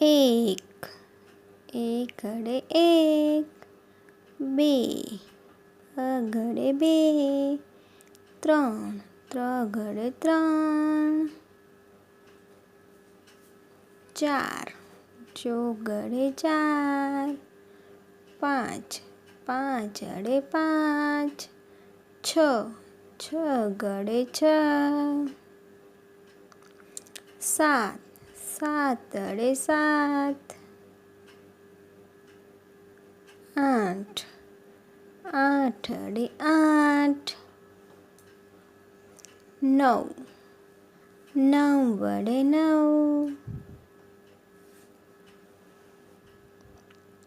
એક એક ઘડે એક, બે, અગડે બે, ત્રણ, ત્રગડે ત્રણ, ચાર, ચોગડે ચાર, પાંચ પાંચ અડે પાંચ, છ છ ગડે છ, સાત સાત, અડે સાત. આઠ આઠ, અડે આઠ. નવ નવ વડે નવ.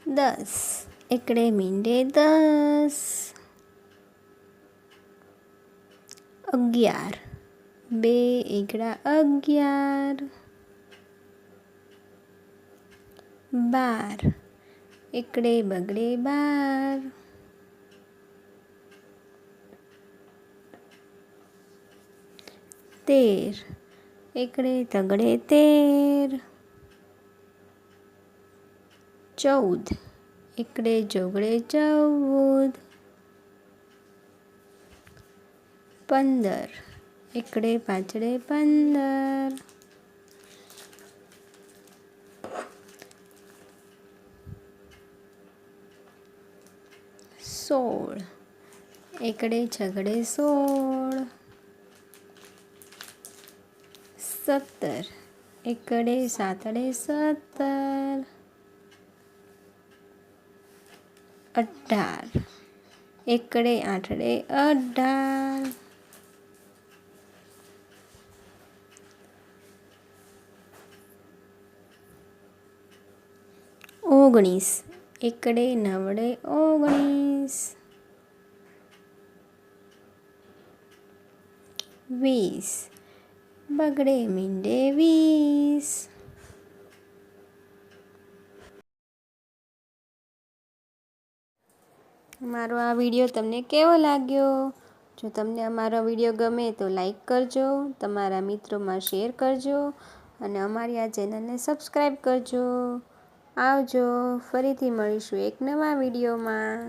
દસ, એકડે મીંડે દસ. અગિયાર, બે એકડા અગિયાર. બાર. એકડે બગડે બાર. તેર. એકડે તગડે તેર. ચૌદ. એકડે જોગડે ચૌદ. પંદર. એકડે પાછળે પંદર. સોળ. એકડે છગડે સોળ. સત્તર. એકડે સાતડે સત્તર. અઢાર. એકડે આઠડે અઢાર. ઓગણીસ. એકડે નવડે ઓગણીસ. વીસ. બગડે મીંડે વીસ. મારો આ વીડિયો તમને કેવો લાગ્યો? જો તમને અમારો વીડિયો ગમે તો લાઈક કરજો, તમારા મિત્રોમાં શેર કરજો અને અમારી આ ચેનલને સબસ્ક્રાઈબ કરજો. આવજો ફરીથી મળીશું એક નવા વિડીયોમાં.